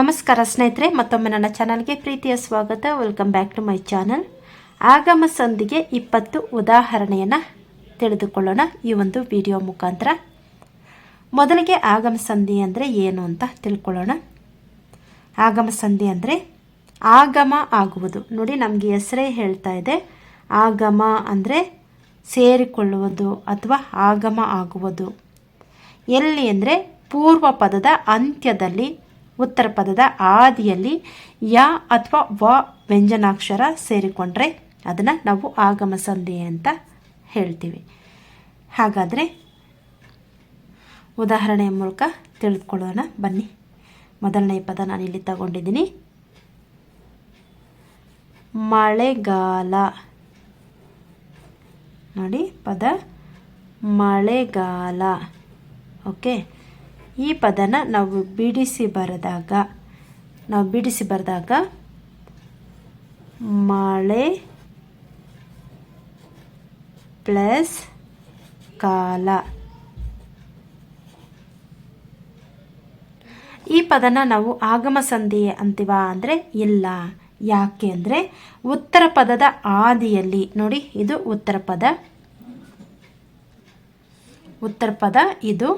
ನಮಸ್ಕಾರ ಸ್ನೇಹಿತರೆ, ಮತ್ತೊಮ್ಮೆ ನನ್ನ ಚಾನಲ್ಗೆ ಪ್ರೀತಿಯ ಸ್ವಾಗತ. Welcome back to my channel ಆಗಮ ಸಂಧಿಗೆ ಇಪ್ಪತ್ತು ಉದಾಹರಣೆಯನ್ನು ತಿಳಿದುಕೊಳ್ಳೋಣ ಈ ಒಂದು ವಿಡಿಯೋ ಮುಖಾಂತರ. ಮೊದಲಿಗೆ ಆಗಮ ಸಂಧಿ ಅಂದರೆ ಏನು ಅಂತ ತಿಳ್ಕೊಳ್ಳೋಣ. ಆಗಮ ಸಂಧಿ ಅಂದರೆ ಆಗಮ ಆಗುವುದು. ನೋಡಿ, ನಮಗೆ ಹೆಸರೇ ಹೇಳ್ತಾ ಇದೆ. ಆಗಮ ಅಂದರೆ ಸೇರಿಕೊಳ್ಳುವುದು ಅಥವಾ ಆಗಮ ಆಗುವುದು. ಎಲ್ಲಿ ಅಂದರೆ ಪೂರ್ವ ಪದದ ಅಂತ್ಯದಲ್ಲಿ ಉತ್ತರ ಪದದ ಆದಿಯಲ್ಲಿ ಯ ಅಥವಾ ವ ವ್ಯಂಜನಾಕ್ಷರ ಸೇರಿಕೊಂಡ್ರೆ ಅದನ್ನು ನಾವು ಆಗಮ ಸಂಧಿ ಅಂತ ಹೇಳ್ತೀವಿ. ಹಾಗಾದರೆ ಉದಾಹರಣೆಯ ಮೂಲಕ ತಿಳಿದುಕೊಳ್ಳೋಣ. ಬನ್ನಿ. ಮೊದಲನೇ ಪದ ನಾನು ಇಲ್ಲಿ ತಗೊಂಡಿದ್ದೀನಿ. ಮಳೆಗಾಲ. ನೋಡಿ, ಪದ ಮಳೆಗಾಲ. ಓಕೆ. ಈ ಪದನ ನಾವು ಬಿಡಿಸಿ ಬರೆದಾಗ, ನಾವು ಬಿಡಿಸಿ ಬರೆದಾಗ, ಮಳೆ ಪ್ಲಸ್ ಕಾಲ. ಈ ಪದನ ನಾವು ಆಗಮ ಸಂಧಿ ಅಂತೀವ ಅಂದರೆ ಇಲ್ಲ. ಯಾಕೆ ಅಂದರೆ ಉತ್ತರ ಪದದ ಆದಿಯಲ್ಲಿ, ನೋಡಿ ಇದು ಉತ್ತರ ಪದ. ಉತ್ತರ ಪದ ಇದು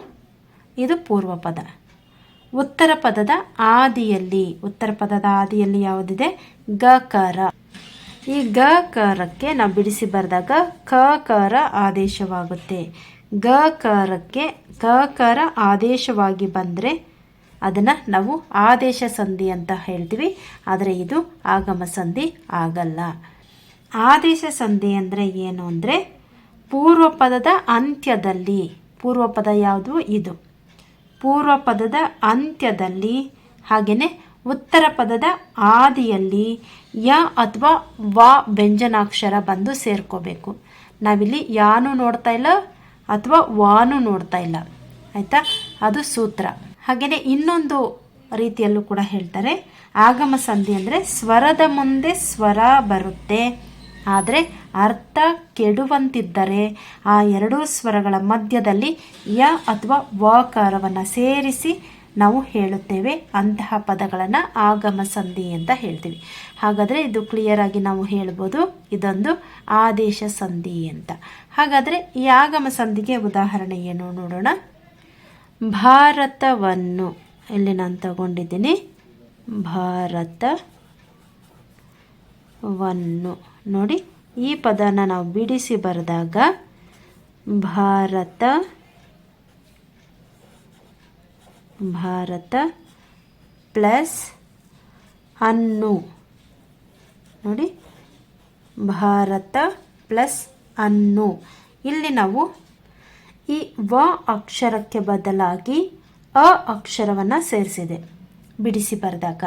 ಇದು ಪೂರ್ವ ಪದ. ಉತ್ತರ ಪದದ ಆದಿಯಲ್ಲಿ, ಉತ್ತರ ಪದದ ಆದಿಯಲ್ಲಿ ಯಾವುದಿದೆ? ಗಕಾರ. ಈ ಗಕಾರಕ್ಕೆ ನಾವು ಬಿಡಿಸಿ ಬರೆದಾಗ ಕಕಾರ ಆದೇಶವಾಗುತ್ತೆ. ಗಕಾರಕ್ಕೆ ಕಕಾರ ಆದೇಶವಾಗಿ ಬಂದರೆ ಅದನ್ನು ನಾವು ಆದೇಶ ಸಂಧಿ ಅಂತ ಹೇಳ್ತೀವಿ. ಆದರೆ ಇದು ಆಗಮ ಸಂಧಿ ಆಗಲ್ಲ. ಆದೇಶ ಸಂಧಿ ಅಂದರೆ ಏನು ಅಂದರೆ ಪೂರ್ವ ಪದದ ಅಂತ್ಯದಲ್ಲಿ. ಪೂರ್ವ ಪದ ಯಾವುದು? ಇದು. ಪೂರ್ವ ಪದದ ಅಂತ್ಯದಲ್ಲಿ ಹಾಗೆಯೇ ಉತ್ತರ ಪದದ ಆದಿಯಲ್ಲಿ ಯ ಅಥವಾ ವ ವ್ಯಂಜನಾಕ್ಷರ ಬಂದು ಸೇರ್ಕೋಬೇಕು. ನಾವಿಲ್ಲಿ ಯಾನು ನೋಡ್ತಾ ಇಲ್ಲ ಅಥವಾ ವಾನು ನೋಡ್ತಾ ಇಲ್ಲ. ಆಯಿತಾ? ಅದು ಸೂತ್ರ. ಹಾಗೆಯೇ ಇನ್ನೊಂದು ರೀತಿಯಲ್ಲೂ ಕೂಡ ಹೇಳ್ತಾರೆ, ಆಗಮ ಸಂಧಿ ಅಂದರೆ ಸ್ವರದ ಮುಂದೆ ಸ್ವರ ಬರುತ್ತೆ. ಆದರೆ ಅರ್ಥ ಕೆಡುವಂತಿದ್ದರೆ ಆ ಎರಡೂ ಸ್ವರಗಳ ಮಧ್ಯದಲ್ಲಿ ಯ ಅಥವಾ ವಕಾರವನ್ನು ಸೇರಿಸಿ ನಾವು ಹೇಳುತ್ತೇವೆ. ಅಂತಹ ಪದಗಳನ್ನು ಆಗಮ ಸಂಧಿ ಅಂತ ಹೇಳ್ತೀವಿ. ಹಾಗಾದರೆ ಇದು ಕ್ಲಿಯರ್ ಆಗಿ ನಾವು ಹೇಳ್ಬೋದು. ಇದೊಂದು ಆದೇಶ ಸಂಧಿ ಅಂತ. ಹಾಗಾದರೆ ಈ ಆಗಮ ಸಂಧಿಗೆ ಉದಾಹರಣೆ ಏನು ನೋಡೋಣ. ಭಾರತವನ್ನು ಇಲ್ಲಿ ನಾನು ತಗೊಂಡಿದ್ದೀನಿ. ಭಾರತವನ್ನು ನೋಡಿ. ಈ ಪದನ ನಾವು ಬಿಡಿಸಿ ಬರೆದಾಗ ಭಾರತ ಭಾರತ ಪ್ಲಸ್ ಅನ್ನು ನೋಡಿ, ಭಾರತ ಪ್ಲಸ್ ಅನ್ನು ಇಲ್ಲಿ ನಾವು ಈ ವ ಅಕ್ಷರಕ್ಕೆ ಬದಲಾಗಿ ಅ ಅಕ್ಷರವನ್ನು ಸೇರಿಸಿದೆ. ಬಿಡಿಸಿ ಬರೆದಾಗ.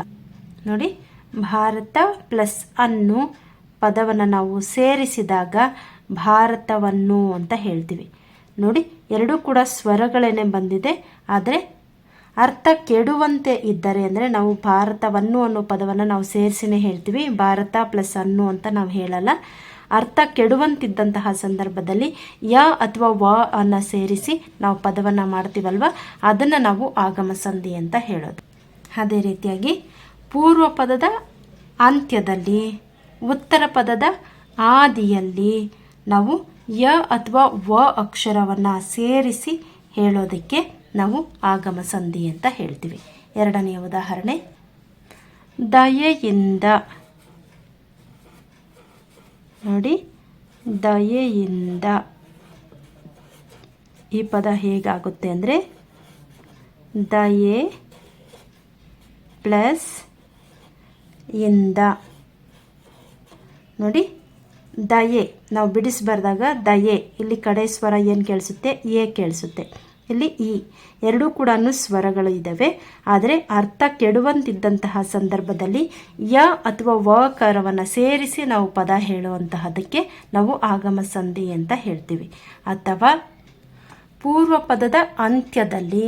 ನೋಡಿ, ಭಾರತ ಪ್ಲಸ್ ಅನ್ನು ಪದವನ್ನು ನಾವು ಸೇರಿಸಿದಾಗ ಭಾರತವನ್ನು ಅಂತ ಹೇಳ್ತೀವಿ. ನೋಡಿ, ಎರಡೂ ಕೂಡ ಸ್ವರಗಳೇನೆ ಬಂದಿದೆ. ಆದರೆ ಅರ್ಥ ಕೆಡುವಂತೆ ಇದ್ದರೆ ಅಂದರೆ ನಾವು ಭಾರತವನ್ನು ಅನ್ನೋ ಪದವನ್ನು ನಾವು ಸೇರಿಸಿನೇ ಹೇಳ್ತೀವಿ. ಭಾರತ ಪ್ಲಸ್ ಅನ್ನು ಅಂತ ನಾವು ಹೇಳಲ್ಲ. ಅರ್ಥ ಕೆಡುವಂತಿದ್ದಂತಹ ಸಂದರ್ಭದಲ್ಲಿ ಯ ಅಥವಾ ವ ಅನ್ನು ಸೇರಿಸಿ ನಾವು ಪದವನ್ನು ಮಾಡ್ತೀವಲ್ವ? ಅದನ್ನು ನಾವು ಆಗಮ ಸಂಧಿ ಅಂತ ಹೇಳೋದು. ಅದೇ ರೀತಿಯಾಗಿ ಪೂರ್ವ ಪದದ ಅಂತ್ಯದಲ್ಲಿ ಉತ್ತರ ಪದದ ಆದಿಯಲ್ಲಿ ನಾವು ಯ ಅಥವಾ ವ ಅಕ್ಷರವನ್ನು ಸೇರಿಸಿ ಹೇಳೋದಕ್ಕೆ ನಾವು ಆಗಮ ಸಂಧಿ ಅಂತ ಹೇಳ್ತೀವಿ. ಎರಡನೆಯ ಉದಾಹರಣೆ. ದಯೆಯಿಂದ. ನೋಡಿ. ದಯೆಯಿಂದ. ಈ ಪದ ಹೇಗಾಗುತ್ತೆ ಅಂದರೆ ದಯೆ ಪ್ಲಸ್ ಇಂದ. ನೋಡಿ, ದಯೆ. ನಾವು ಬಿಡಿಸ್ಬಾರ್ದಾಗ ಬರೆದಾಗ ದಯೆ. ಇಲ್ಲಿ ಕಡೆ ಸ್ವರ ಏನು ಕೇಳಿಸುತ್ತೆ? ಎ ಕೇಳಿಸುತ್ತೆ. ಇಲ್ಲಿ ಇ. ಎರಡೂ ಕೂಡ ಸ್ವರಗಳು ಇದ್ದಾವೆ ಆದರೆ ಅರ್ಥ ಕೆಡುವಂತಿದ್ದಂತಹ ಸಂದರ್ಭದಲ್ಲಿ ಯ ಅಥವಾ ವಕಾರವನ್ನು ಸೇರಿಸಿ ನಾವು ಪದ ಹೇಳುವಂತಹದಕ್ಕೆ ನಾವು ಆಗಮ ಸಂಧಿ ಅಂತ ಹೇಳ್ತೀವಿ. ಅಥವಾ ಪೂರ್ವ ಪದದ ಅಂತ್ಯದಲ್ಲಿ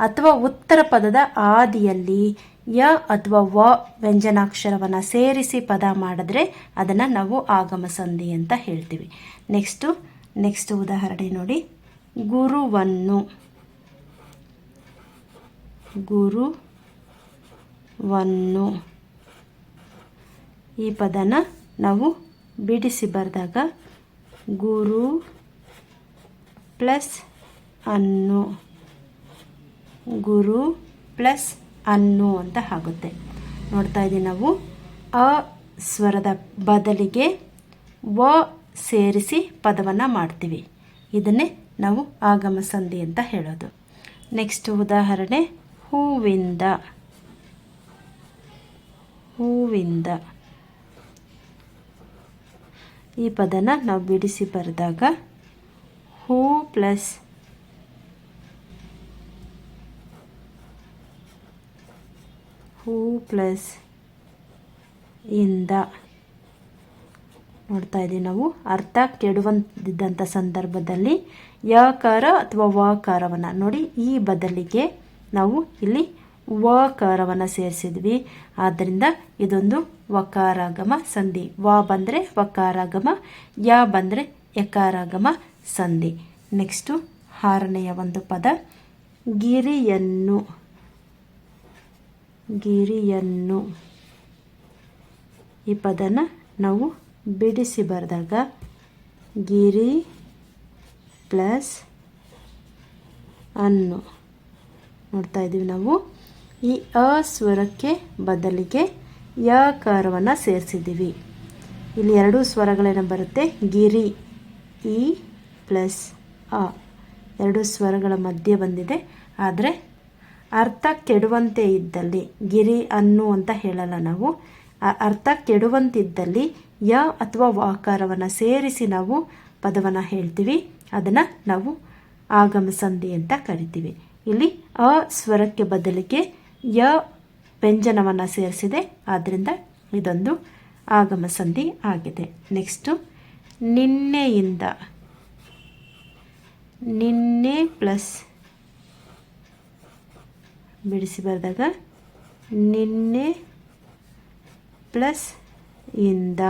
ಅಥವಾ ಉತ್ತರ ಪದದ ಆದಿಯಲ್ಲಿ ಯ ಅಥವಾ ವ ವ್ಯಂಜನಾಕ್ಷರವನ್ನು ಸೇರಿಸಿ ಪದ ಮಾಡಿದ್ರೆ ಅದನ್ನು ನಾವು ಆಗಮ ಸಂಧಿ ಅಂತ ಹೇಳ್ತೀವಿ. ನೆಕ್ಸ್ಟು ನೆಕ್ಸ್ಟ್ ಉದಾಹರಣೆ ನೋಡಿ. ಗುರುವನ್ನು. ಗುರುವನ್ನು. ಈ ಪದನ ನಾವು ಬಿಡಿಸಿ ಬರೆದಾಗ ಗುರು ಪ್ಲಸ್ ಅನ್ನು. ಗುರು ಪ್ಲಸ್ ಅನ್ನು ಅಂತ ಆಗುತ್ತೆ. ನೋಡ್ತಾ ಇದ್ದೀವಿ ನಾವು. ಅ ಸ್ವರದ ಬದಲಿಗೆ ವ ಸೇರಿಸಿ ಪದವನ್ನು ಮಾಡ್ತೀವಿ. ಇದನ್ನೇ ನಾವು ಆಗಮ ಸಂಧಿ ಅಂತ ಹೇಳೋದು. ನೆಕ್ಸ್ಟ್ ಉದಾಹರಣೆ, ಹೂವಿಂದ. ಹೂವಿಂದ. ಈ ಪದನ ನಾವು ಬಿಡಿಸಿ ಬರೆದಾಗ ಹೂ ಪ್ಲಸ್ ಹೂ ಪ್ಲಸ್ ಇಂದ ನೋಡ್ತಾ ಇದ್ದೀವಿ ನಾವು. ಅರ್ಥ ಕೆಡುವಂತಿದ್ದಂಥ ಸಂದರ್ಭದಲ್ಲಿ ಯಕಾರ ಅಥವಾ ವಕಾರವನ್ನು ನೋಡಿ ಈ ಬದಲಿಗೆ ನಾವು ಇಲ್ಲಿ ವಕಾರವನ್ನು ಸೇರಿಸಿದ್ವಿ. ಆದ್ದರಿಂದ ಇದೊಂದು ವಕಾರಾಗಮ ಸಂಧಿ. ವ ಬಂದರೆ ವಕಾರಾಗಮ, ಯ ಬಂದರೆ ಯಕಾರಾಗಮ ಸಂಧಿ. ನೆಕ್ಸ್ಟು ಆರನೆಯ ಒಂದು ಪದ, ಗಿರಿಯನ್ನು. ಗಿರಿಯನ್ನು. ಈ ಪದನ ನಾವು ಬಿಡಿಸಿ ಬರೆದಾಗ ಗಿರಿ ಪ್ಲಸ್ ಅನ್ನು ನೋಡ್ತಾ ಇದ್ದೀವಿ ನಾವು. ಈ ಅ ಸ್ವರಕ್ಕೆ ಬದಲಿಗೆ ಯಕಾರವನ್ನು ಸೇರಿಸಿದ್ದೀವಿ. ಇಲ್ಲಿ ಎರಡು ಸ್ವರಗಳೇನು ಬರುತ್ತೆ? ಗಿರಿ ಇ ಪ್ಲಸ್ ಅ. ಎರಡು ಸ್ವರಗಳ ಮಧ್ಯೆ ಬಂದಿದೆ. ಆದರೆ ಅರ್ಥ ಕೆಡುವಂತೆ ಇದ್ದಲ್ಲಿ, ಗಿರಿ ಅನ್ನು ಅಂತ ಹೇಳಲ್ಲ ನಾವು. ಅರ್ಥ ಕೆಡುವಂತಿದ್ದಲ್ಲಿ ಯ ಅಥವಾ ವಾಕಾರವನ್ನು ಸೇರಿಸಿ ನಾವು ಪದವನ್ನು ಹೇಳ್ತೀವಿ. ಅದನ್ನು ನಾವು ಆಗಮ ಸಂಧಿ ಅಂತ ಕರಿತೀವಿ. ಇಲ್ಲಿ ಅ ಸ್ವರಕ್ಕೆ ಬದಲಿಗೆ ಯ ವ್ಯಂಜನವನ್ನು ಸೇರಿಸಿದೆ. ಆದ್ದರಿಂದ ಇದೊಂದು ಆಗಮ ಸಂಧಿ ಆಗಿದೆ. ನೆಕ್ಸ್ಟು ನಿನ್ನೆಯಿಂದ, ನಿನ್ನೆ ಪ್ಲಸ್ ಬಿಡಿಸಿ ಬರೆದಾಗ ನಿನ್ನೆ ಪ್ಲಸ್ ಇಂದ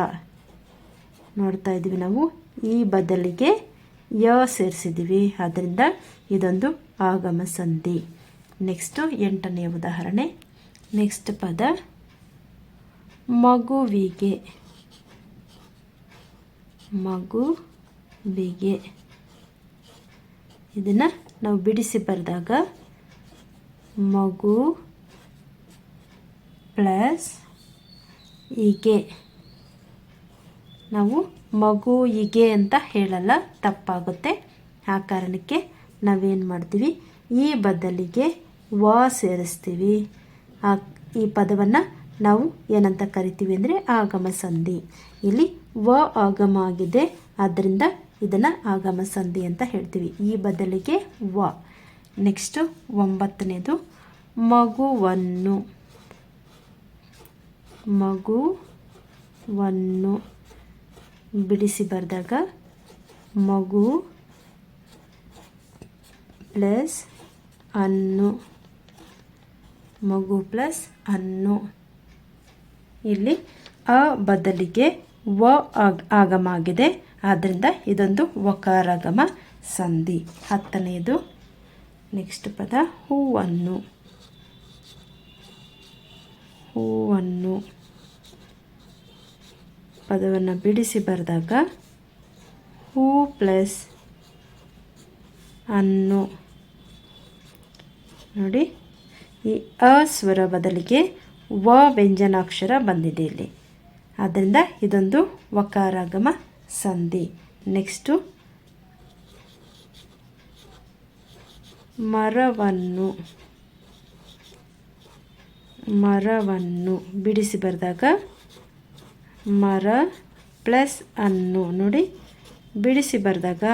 ನೋಡ್ತಾ ಇದ್ದೀವಿ ನಾವು. ಈ ಬದಲಿಗೆ ಯ ಸೇರಿಸಿದ್ದೀವಿ. ಆದ್ದರಿಂದ ಇದೊಂದು ಆಗಮ ಸಂಧಿ. ನೆಕ್ಸ್ಟು ಎಂಟನೆಯ ಉದಾಹರಣೆ. ನೆಕ್ಸ್ಟ್ ಪದ, ಮಗುವಿಗೆ. ಮಗುವಿಗೆ. ಇದನ್ನು ನಾವು ಬಿಡಿಸಿ ಬರೆದಾಗ ಮಗು ಪ್ಲಸ್ ಹೀಗೆ. ನಾವು ಮಗು ಹೀಗೆ ಅಂತ ಹೇಳಲ್ಲ, ತಪ್ಪಾಗುತ್ತೆ. ಆ ಕಾರಣಕ್ಕೆ ನಾವೇನು ಮಾಡ್ತೀವಿ? ಈ ಬದಲಿಗೆ ವ ಸೇರಿಸ್ತೀವಿ. ಆ, ಈ ಪದವನ್ನು ನಾವು ಏನಂತ ಕರಿತೀವಿ ಅಂದರೆ ಆಗಮ ಸಂಧಿ. ಇಲ್ಲಿ ವ ಆಗಮ ಆಗಿದೆ, ಆದ್ದರಿಂದ ಇದನ್ನು ಆಗಮ ಸಂಧಿ ಅಂತ ಹೇಳ್ತೀವಿ. ಈ ಬದಲಿಗೆ ವ. ನೆಕ್ಸ್ಟು ಒಂಬತ್ತನೇದು, ಮಗುವನ್ನು. ಮಗುವನ್ನು. ಬಿಡಿಸಿ ಬರೆದಾಗ, ಮಗು ಪ್ಲಸ್ ಅನ್ನು. ಮಗು ಪ್ಲಸ್ ಅನ್ನು. ಇಲ್ಲಿ ಅ ಬದಲಿಗೆ ವ ಆಗಮ ಆಗಿದೆ. ಆದ್ದರಿಂದ ಇದೊಂದು ವಕಾರಾಗಮ ಸಂಧಿ. ಹತ್ತನೆಯದು ನೆಕ್ಸ್ಟ್ ಪದ, ಹೂವನ್ನು. ಹೂವನ್ನು. ಪದವನ್ನು ಬಿಡಿಸಿ ಬರೆದಾಗ, ಹೂ ಪ್ಲಸ್ ಅನ್ನು. ನೋಡಿ, ಈ ಅ ಸ್ವರ ಬದಲಿಗೆ ವ ವ್ಯಂಜನಾಕ್ಷರ ಬಂದಿದೆ ಇಲ್ಲಿ. ಆದ್ದರಿಂದ ಇದೊಂದು ವಕಾರಾಗಮ ಸಂಧಿ. ನೆಕ್ಸ್ಟು ಮರವನ್ನು ಮರವನ್ನು ಬಿಡಿಸಿ ಬರೆದಾಗ ಮರ ಪ್ಲಸ್ ಅನ್ನು ನೋಡಿ. ಬಿಡಿಸಿ ಬರೆದಾಗ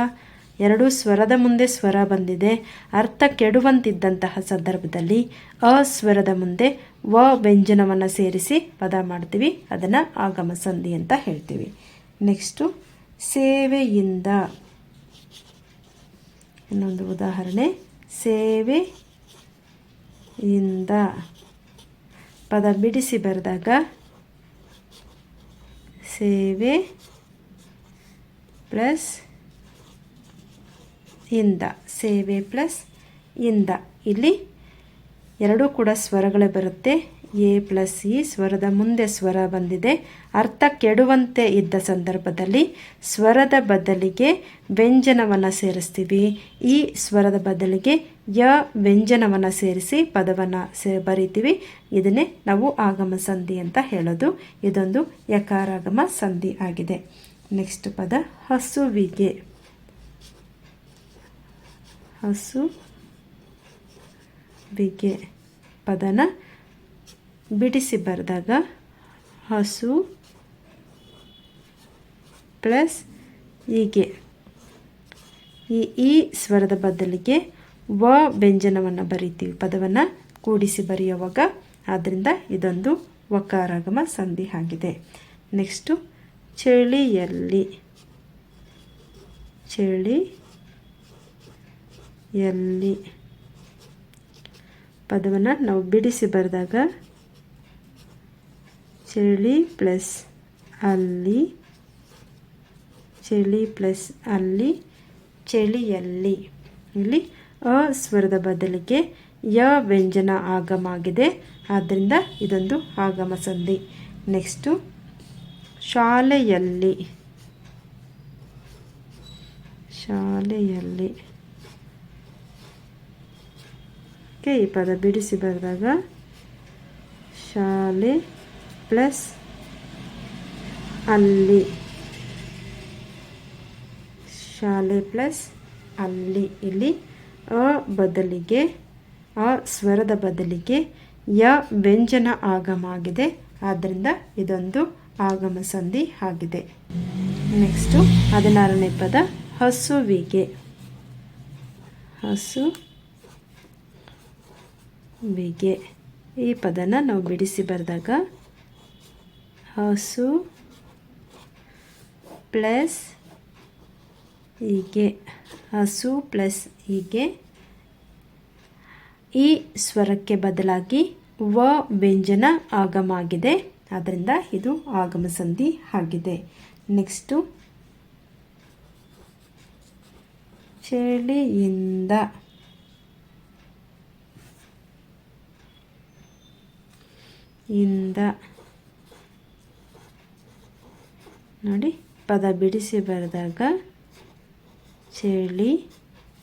ಎರಡು ಸ್ವರದ ಮುಂದೆ ಸ್ವರ ಬಂದಿದೆ. ಅರ್ಥ ಕೆಡುವಂತಿದ್ದಂತಹ ಸಂದರ್ಭದಲ್ಲಿ ಅ ಸ್ವರದ ಮುಂದೆ ವ ವ್ಯಂಜನವನ್ನು ಸೇರಿಸಿ ಪದ ಮಾಡ್ತೀವಿ. ಅದನ್ನು ಆಗಮ ಸಂಧಿ ಅಂತ ಹೇಳ್ತೀವಿ. ನೆಕ್ಸ್ಟು ಸೇವೆಯಿಂದ ಇನ್ನೊಂದು ಉದಾಹರಣೆ. ಸೇವೆಯಿಂದ ಪದ ಬಿಡಿಸಿ ಬರೆದಾಗ ಸೇವೆ ಪ್ಲಸ್ ಇಂದ, ಸೇವೆ ಪ್ಲಸ್ ಇಂದ. ಇಲ್ಲಿ ಎರಡೂ ಕೂಡ ಸ್ವರಗಳೇ ಬರುತ್ತೆ. ಎ ಪ್ಲಸ್ ಇ ಸ್ವರದ ಮುಂದೆ ಸ್ವರ ಬಂದಿದೆ. ಅರ್ಥ ಕೆಡುವಂತೆ ಇದ್ದ ಸಂದರ್ಭದಲ್ಲಿ ಸ್ವರದ ಬದಲಿಗೆ ವ್ಯಂಜನವನ್ನು ಸೇರಿಸ್ತೀವಿ. ಈ ಸ್ವರದ ಬದಲಿಗೆ ಯ ವ್ಯಂಜನವನ್ನು ಸೇರಿಸಿ ಪದವನ್ನು ಸೇ ಬರಿತೀವಿ. ಇದನ್ನೇ ನಾವು ಆಗಮ ಸಂಧಿ ಅಂತ ಹೇಳೋದು. ಇದೊಂದು ಯಕಾರಾಗಮ ಸಂಧಿ ಆಗಿದೆ. ನೆಕ್ಸ್ಟ್ ಪದ ಹಸುವಿಗೆ. ಹಸುವಿಗೆ ಪದನ ಬಿಡಿಸಿ ಬರೆದಾಗ ಹಸು ಪ್ಲಸ್ ಹೀಗೆ. ಈ ಈ ಸ್ವರದ ಬದಲಿಗೆ ವ ವ್ಯಂಜನವನ್ನು ಬರಿತೀವಿ. ಪದವನ್ನು ಕೂಡಿಸಿ ಬರೆಯುವಾಗ ಆದ್ದರಿಂದ ಇದೊಂದು ವಕಾರಾಗಮ ಸಂಧಿ ಆಗಿದೆ. ನೆಕ್ಸ್ಟು ಚಳಿಯಲ್ಲಿ. ಚಳಿ ಎಲ್ಲಿ ಪದವನ್ನು ನಾವು ಬಿಡಿಸಿ ಬರೆದಾಗ ಚಳಿ ಪ್ಲಸ್ ಅಲ್ಲಿ ಚಳಿ ಪ್ಲಸ್ ಅಲ್ಲಿ ಚಳಿಯಲ್ಲಿ ಇಲ್ಲಿ ಅ ಸ್ವರದ ಬದಲಿಗೆ ಯ ವ್ಯಂಜನ ಆಗಮ ಆಗಿದೆ ಆದ್ದರಿಂದ ಇದೊಂದು ಆಗಮ ಸಂಧಿ. ನೆಕ್ಸ್ಟು ಶಾಲೆಯಲ್ಲಿ. ಶಾಲೆಯಲ್ಲಿ. ಕೆ ಈ ಪದ ಬಿಡಿಸಿ ಬರೆದಾಗ ಶಾಲೆ ಪ್ಲಸ್ ಅಲ್ಲಿ ಶಾಲೆ ಪ್ಲಸ್ ಅಲ್ಲಿ ಇಲ್ಲಿ ಅ ಬದಲಿಗೆ, ಆ ಸ್ವರದ ಬದಲಿಗೆ, ಯ ವ್ಯಂಜನ ಆಗಮ ಆಗಿದೆ ಆದ್ದರಿಂದ ಇದೊಂದು ಆಗಮ ಸಂಧಿ ಆಗಿದೆ. ನೆಕ್ಸ್ಟು ಹದಿನಾರನೇ ಪದ, ಹಸುವಿಗೆ. ಹಸು ವಿಗೆ ಈ ಪದನ ನಾವು ಬಿಡಿಸಿ ಬರೆದಾಗ ಹಸು ಪ್ಲಸ್ ಹೀಗೆ, ಹಸು ಪ್ಲಸ್ ಹೀಗೆ. ಈ ಸ್ವರಕ್ಕೆ ಬದಲಾಗಿ ವ ವ್ಯಂಜನ ಆಗಮ ಆಗಿದೆ ಆದ್ದರಿಂದ ಇದು ಆಗಮ ಸಂಧಿ ಆಗಿದೆ. ನೆಕ್ಸ್ಟು ಚಳಿಯಿಂದ ಇಂದ ನೋಡಿ, ಪದ ಬಿಡಿಸಿ ಬರೆದಾಗ ಚಳಿ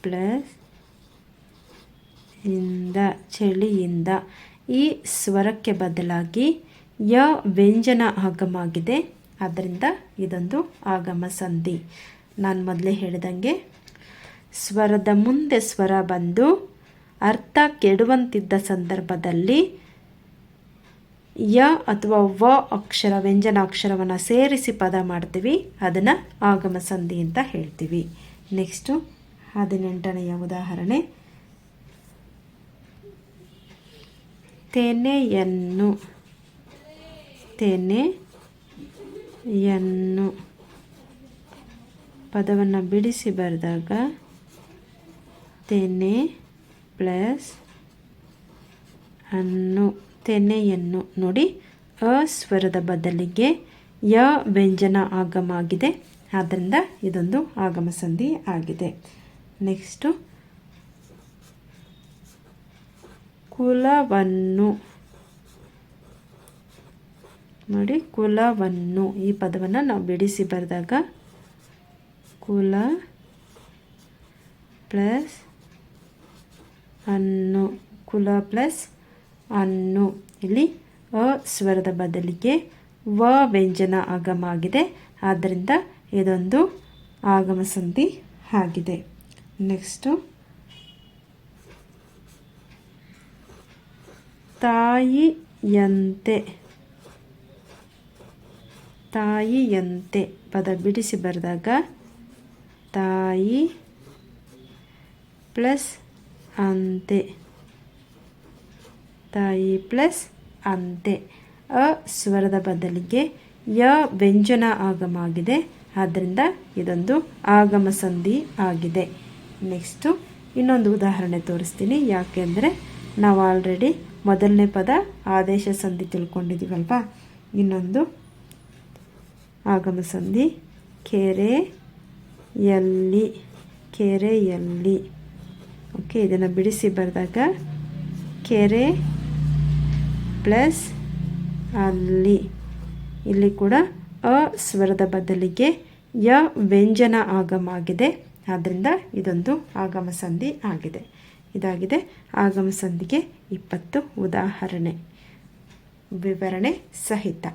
ಪ್ಲಸ್ ಇಂದ, ಚಳಿಯಿಂದ ಈ ಸ್ವರಕ್ಕೆ ಬದಲಾಗಿ ಯ ವ್ಯಂಜನ ಆಗಮ ಆಗಿದೆ ಆದ್ದರಿಂದ ಇದೊಂದು ಆಗಮ ಸಂಧಿ. ನಾನು ಮೊದಲೇ ಹೇಳಿದಂಗೆ ಸ್ವರದ ಮುಂದೆ ಸ್ವರ ಬಂದು ಅರ್ಥ ಕೆಡುವಂತಿದ್ದ ಸಂದರ್ಭದಲ್ಲಿ ಯ ಅಥವಾ ವ ಅಕ್ಷರ, ವ್ಯಂಜನಾಕ್ಷರವನ್ನು ಸೇರಿಸಿ ಪದ ಮಾಡ್ತೀವಿ. ಅದನ್ನು ಆಗಮ ಸಂಧಿ ಅಂತ ಹೇಳ್ತೀವಿ. ನೆಕ್ಸ್ಟು ಹದಿನೆಂಟನೆಯ ಉದಾಹರಣೆ. ತೆನೆಯನ್ನು ತೆನೆಯನ್ನು ಪದವನ್ನು ಬಿಡಿಸಿ ಬರೆದಾಗ ತೆನೆ ಪ್ಲಸ್ ಅನ್ನು ತೆನೆಯನ್ನು ನೋಡಿ. ಅ ಸ್ವರದ ಬದಲಿಗೆ ಯ ವ್ಯಂಜನ ಆಗಮ ಆಗಿದೆ ಆದ್ದರಿಂದ ಇದೊಂದು ಆಗಮ ಸಂಧಿ ಆಗಿದೆ. ನೆಕ್ಸ್ಟು ಕುಲವನ್ನು ನೋಡಿ. ಕುಲವನ್ನು ಈ ಪದವನ್ನು ನಾವು ಬಿಡಿಸಿ ಬರೆದಾಗ ಕುಲ ಪ್ಲಸ್ ಅನ್ನು ಕುಲ ಪ್ಲಸ್ ಅನ್ನು. ಇಲ್ಲಿ ಅ ಸ್ವರದ ಬದಲಿಗೆ ವ ವ್ಯಂಜನ ಆಗಮ ಆಗಿದೆ ಆದ್ದರಿಂದ ಇದೊಂದು ಆಗಮ ಸಂಧಿ ಆಗಿದೆ. ನೆಕ್ಸ್ಟು ತಾಯಿಯಂತೆ ತಾಯಿಯಂತೆ ಪದ ಬಿಡಿಸಿ ಬರೆದಾಗ ತಾಯಿ ಪ್ಲಸ್ ಅಂತೆ. ತಾಯಿ ಪ್ಲಸ್ ಅಂತೆ. ಅ ಸ್ವರದ ಬದಲಿಗೆ ಯ ವ್ಯಂಜನ ಆಗಮ ಆಗಿದೆ ಆದ್ದರಿಂದ ಇದೊಂದು ಆಗಮ ಸಂಧಿ ಆಗಿದೆ. ನೆಕ್ಸ್ಟು ಇನ್ನೊಂದು ಉದಾಹರಣೆ ತೋರಿಸ್ತೀನಿ. ಯಾಕೆಂದರೆ ನಾವು ಆಲ್ರೆಡಿ ಮೊದಲನೇ ಪದ ಆದೇಶ ಸಂಧಿ ತಿಳ್ಕೊಂಡಿದ್ದೀವಲ್ವಾ? ಇನ್ನೊಂದು ಆಗಮ ಸಂಧಿ ಕೆರೆ ಎಲ್ಲಿ ಕೆರೆಯಲ್ಲಿ. ಓಕೆ, ಇದನ್ನು ಬಿಡಿಸಿ ಬರೆದಾಗ ಕೆರೆ ಪ್ಲಸ್ ಅಲ್ಲಿ. ಇಲ್ಲಿ ಕೂಡ ಅ ಸ್ವರದ ಬದಲಿಗೆ ಯ ವ್ಯಂಜನ ಆಗಮ ಆಗಿದೆ ಆದ್ದರಿಂದ ಇದೊಂದು ಆಗಮ ಸಂಧಿ ಆಗಿದೆ. ಇದಾಗಿದೆ. ಆಗಮ ಸಂಧಿಗೆ ಇಪ್ಪತ್ತು ಉದಾಹರಣೆ. ವಿವರಣೆ ಸಹಿತ.